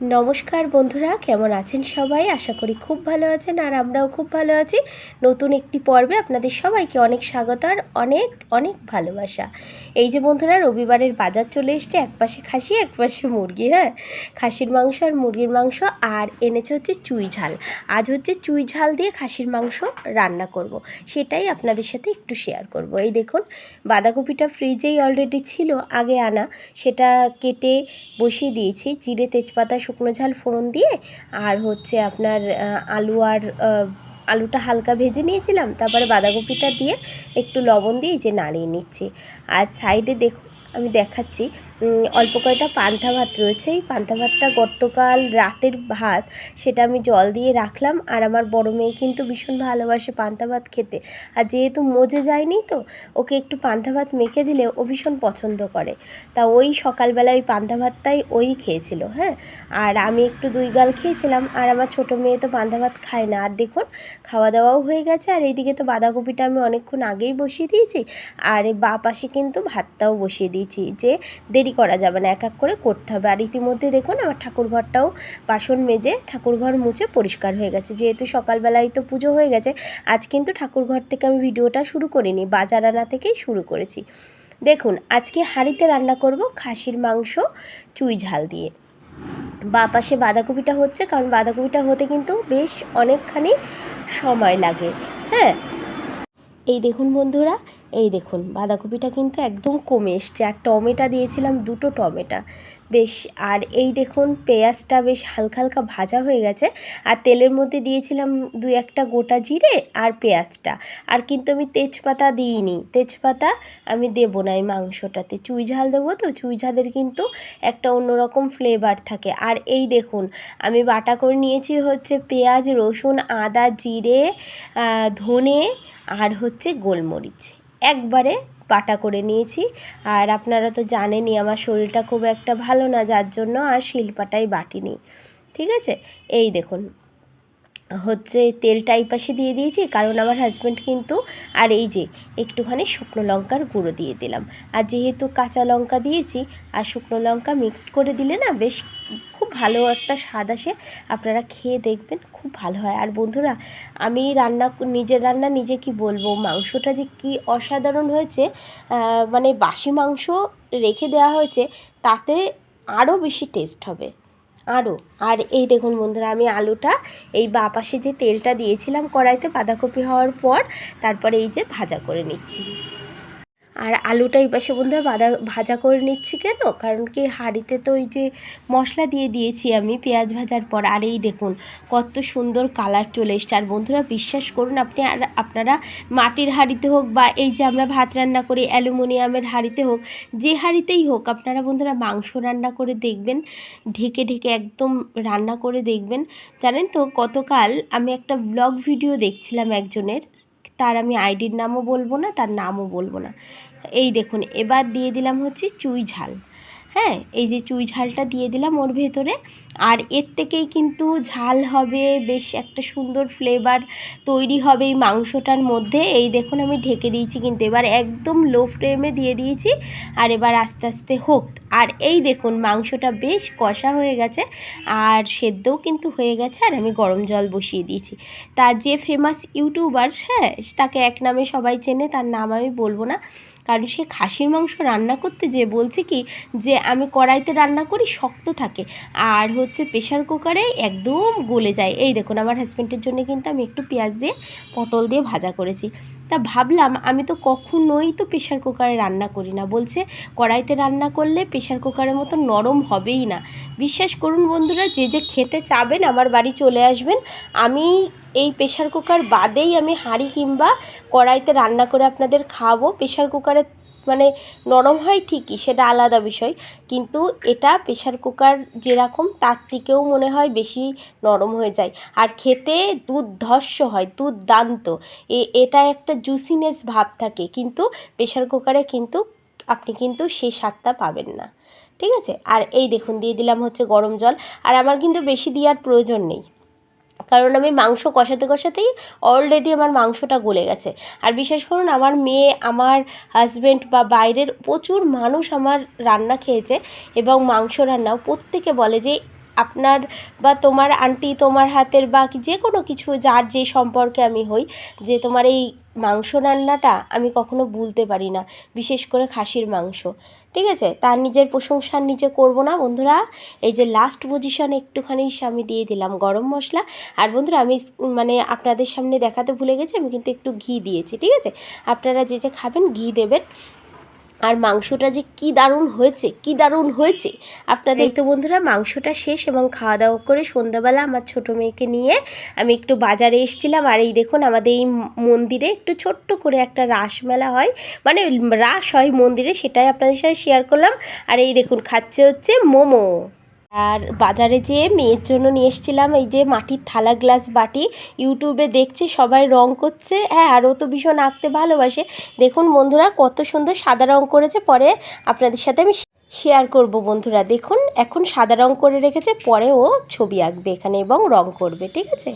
নমস্কার বন্ধুরা, কেমন আছেন সবাই? আশা করি খুব ভালো আছেন আর আমরাও খুব ভালো আছি। নতুন একটি পর্বে আপনাদের সবাইকে অনেক স্বাগত আর অনেক অনেক ভালোবাসা। এই যে বন্ধুরা, রবিবারের বাজার চলে এসছে এক পাশে খাসি এক পাশে মুরগি হ্যাঁ? খাসির মাংস আর মুরগির মাংস আর এনেছে হচ্ছে চুই ঝাল। আজ হচ্ছে চুই ঝাল দিয়ে খাসির মাংস রান্না করব। সেটাই আপনাদের সাথে একটু শেয়ার করব। এই দেখুন, বাঁধাকপিটা ফ্রিজেই অলরেডি ছিল, আগে আনা। সেটা কেটে বসিয়ে দিয়েছি, জিরে, তেজপাতা শুকনো ঝাল ফোড়ন দিয়ে আর হচ্ছে আপনার আলু আর আলুটা হালকা ভেজে নিয়েছিলাম, তারপরে বাঁধাকপিটা দিয়ে একটু লবণ দিয়ে যে নাড়িয়ে নিচ্ছি। আর সাইডে দেখুন আমি দেখাচ্ছি। অল্প কয়টা পান্তা ভাত রয়েছে। এই পান্তা ভাতটা গতকাল রাতের ভাত, সেটা আমি জল দিয়ে রাখলাম। আর আমার বড় মেয়ে কিন্তু ভীষণ ভালোবাসে পান্তা ভাত খেতে। আর যেহেতু মজে যায়নি তো, ওকে একটু পান্তা ভাত মেখে দিলে ও ভীষণ পছন্দ করে। তা ওই সকালবেলা ওই পান্তা ভাতটাই ওই খেয়েছিল হ্যাঁ? আর আমি একটু দুই গাল খেয়েছিলাম। আর আমার ছোটো মেয়ে তো পান্তা ভাত খায় না। আর দেখুন, খাওয়া দাওয়াও হয়ে গেছে। আর এইদিকে তো বাঁধাকপিটা আমি অনেকক্ষণ আগেই বসিয়ে দিয়েছি। আর বা পাশে কিন্তু ভাতটাও বসিয়ে দিয়েছি। যে দেরি করা যাবে না, এক এক করে করতে হবে। আর ইতিমধ্যে দেখুন আমার ঠাকুর ঘরটাও বাসন মেজে ঠাকুর ঘর মুছে পরিষ্কার হয়ে গেছে। যেহেতু সকালবেলায় তো পুজো হয়ে গেছে, আজ কিন্তু ঠাকুর ঘর থেকে আমি ভিডিওটা শুরু করিনি, বাজার আনা থেকেই শুরু করেছি। দেখুন, আজকে হাঁড়িতে রান্না করব খাসির মাংস, চুই ঝাল দিয়ে। বা পাশে বাঁধাকপিটা হচ্ছে, কারণ বাঁধাকপিটা হতে কিন্তু বেশ অনেকখানি সময় লাগে। হ্যাঁ? এই দেখুন বন্ধুরা এই দেখুন, বাঁধাকপিটা কিন্তু একদম কমে এসছে। আর টমেটো দিয়েছিলাম, দুটো টমেটো। বেশ, আর এই দেখুন, পেঁয়াজটা বেশ হালকা হালকা ভাজা হয়ে গেছে। আর তেলের মধ্যে দিয়েছিলাম দুই একটা গোটা জিরে আর পেঁয়াজটা। আর কিন্তু আমি তেজপাতা দিইনি। তেজপাতা আমি দেবো না এই মাংসটাতে। চুই ঝাল দেবো তো, চুই ঝালের কিন্তু একটা অন্যরকম ফ্লেভার থাকে। আর এই দেখুন, আমি বাটা করে নিয়েছি হচ্ছে পেঁয়াজ, রসুন, আদা, জিরে ধনে আর হচ্ছে গোলমরিচ। একবারে বাটা করে নিয়েছি। আর আপনারা তো জানেনই আমার শরীরটা খুব একটা ভালো না, যার জন্য আর শিলপাটাই বাটিনি। ঠিক আছে? এই দেখুন। হচ্ছে তেলটা এই পাশে দিয়ে দিয়েছি, কারণ আমার হাজব্যান্ড কিন্তু, আর এই যে একটুখানি শুকনো লঙ্কার গুঁড়ো দিয়ে দিলাম। আর যেহেতু কাঁচা লঙ্কা দিয়েছি, আর শুকনো লঙ্কা মিক্সড করে দিলে না বেশ খুব ভালো একটা স্বাদ আসে। আপনারা খেয়ে দেখবেন, খুব ভালো হয়। আর বন্ধুরা, আমি রান্না নিজের রান্না নিজে কি বলব? মাংসটা যে কি অসাধারণ হয়েছে মানে বাসি মাংস রেখে দেওয়া হয়েছে, তাতে আরও বেশি টেস্ট হবে। আরও আর এই দেখুন বন্ধুরা, আমি আলুটা এই বা পাশে যে তেলটা দিয়েছিলাম কড়াইতে বাঁধাকপি হওয়ার পর, তারপরে এই যে ভাজা করে নিচ্ছি। আর আলুটা এই পাশে বন্ধুরা বাদা ভাজা করে নিচ্ছি কেন? কারণ কি হাঁড়িতে তো ওই যে মশলা দিয়ে দিয়েছি আমি, পেঁয়াজ ভাজার পর। আর এই দেখুন, কত সুন্দর কালার চলে এসছে। আর বন্ধুরা বিশ্বাস করুন, আপনি আর আপনারা মাটির হাঁড়িতে হোক বা এই যে আমরা ভাত রান্না করি, অ্যালুমিনিয়ামের হাঁড়িতে হোক, যে হাঁড়িতেই হোক, আপনারা বন্ধুরা মাংস রান্না করে দেখবেন, ঢেকে ঢেকে একদম রান্না করে দেখবেন। জানেন তো, গতকাল আমি একটা ব্লগ ভিডিও দেখছিলাম একজনের। তার আমি আইডির নামও বলব না, তার নামও বলব না। এই দেখুন, এবার দিয়ে দিলাম হচ্ছে চুই ঝাল। হ্যাঁ এই যে চুই ঝালটা দিয়ে দিলাম ওর ভেতরে। আর এর থেকেই কিন্তু ঝাল হবে, বেশ একটা সুন্দর ফ্লেভার তৈরি হবে এই মাংসটার মধ্যে। এই দেখুন আমি ঢেকে দিয়েছি কিন্তু এবার একদম লো ফ্লেমে দিয়ে দিয়েছি আর এবার আস্তে আস্তে হোক। আর এই দেখুন মাংসটা বেশ কষা হয়ে গেছে আর সেদ্ধও কিন্তু হয়ে গেছে আর আমি গরম জল বসিয়ে দিয়েছি। তার যে ফেমাস ইউটিউবার হ্যাঁ তাকে এক নামে সবাই চেনে, তার নাম আমি বলব না। কারণ সে খাসির মাংস রান্না করতে যে বলছে কি যে আমি কড়াইতে রান্না করি, শক্ত থাকে। আর হচ্ছে প্রেশার কুকারে একদম গলে যায়। এই দেখুন, আমার হাজব্যান্ডের জন্য কিন্তু আমি একটু পেঁয়াজ দিয়ে পটল দিয়ে ভাজা করেছি। তা ভাবলাম আমি তো কখনোই তো প্রেশার কুকারে রান্না করি না। বলছে কড়াইতে রান্না করলে প্রেশার কুকারের মতো নরম হবেই না। বিশ্বাস করুন বন্ধুরা, যে যে খেতে চাবেন আমার বাড়ি চলে আসবেন। আমি এই প্রেশার কুকার বাদেই আমি হাঁড়ি কিংবা কড়াইতে রান্না করে আপনাদের খাওয়াবো। প্রেশার কুকারে মানে নরম হয় ঠিকই, সেটা আলাদা বিষয়। কিন্তু এটা প্রেশার কুকার যেরকম, তার থেকেও মনে হয় বেশি নরম হয়ে যায়। আর খেতে দুধ দুর্ধর্ষ হয়, দুর্দান্ত। এ, এটা একটা জুসিনেস ভাব থাকে। কিন্তু প্রেশার কুকারে কিন্তু আপনি কিন্তু সেই স্বাদটা পাবেন না। ঠিক আছে? আর এই দেখুন, দিয়ে দিলাম হচ্ছে গরম জল। আর আমার কিন্তু বেশি দেওয়ার প্রয়োজন নেই। কারণ আমি মাংস কষাতে কষাতেই অলরেডি আমার মাংসটা গলে গেছে। আর বিশেষ করুন, আমার মেয়ে, আমার হাজব্যান্ড বা বাইরের প্রচুর মানুষ আমার রান্না খেয়েছে এবং মাংস রান্নাও প্রত্যেকে বলে যে আপনার বা তোমার আন্টি তোমার হাতের বা যে কোনো কিছু যার যে সম্পর্কে আমি হই, যে তোমার এই মাংস রান্নাটা আমি কখনো ভুলতে পারি না, বিশেষ করে খাসির মাংস। ঠিক আছে? তার নিজের প্রশংসা নিজে করব না, বন্ধুরা। এই যে লাস্ট পজিশন একটুখানি আমি দিয়ে দিলাম গরম মশলা। আর বন্ধুরা, আমি মানে আপনাদের সামনে দেখাতে ভুলে গেছি, আমি কিন্তু একটু ঘি দিয়েছি, ঠিক আছে? আপনারা যে যে খাবেন, ঘি দেবেন। আর মাংসটা যে কি দারুণ হয়েছে কি দারুণ হয়েছে। আপনাদের তো বন্ধুরা মাংসটা শেষ এবং খাওয়া দাওয়া করে সন্ধ্যাবেলা আমার ছোট মেয়েকে নিয়ে আমি একটু বাজারে এসেছিলাম। আর এই দেখুন আমাদের এই মন্দিরে একটু ছোট্ট করে একটা রাসমেলা হয়। মানে রাস হয় মন্দিরে সেটাই আপনাদের সাথে শেয়ার করলাম। আর এই দেখুন খাচ্ছে হচ্ছে মোমো। আর বাজারে যেয়ে মেয়ের জন্য নিয়ে এসেছিলাম এই যে মাটির থালা গ্লাস বাটি। ইউটিউবে দেখছি সবাই রং করছে। হ্যাঁ আরও তো ভীষণ আঁকতে ভালোবাসে। দেখুন বন্ধুরা, কত সুন্দর সাদা রং করেছে। পরে আপনাদের সাথে আমি শেয়ার করব বন্ধুরা। দেখুন, এখন সাদা রং করে রেখেছে। পরে ও ছবি আঁকবে এখানে এবং রং করবে, ঠিক আছে?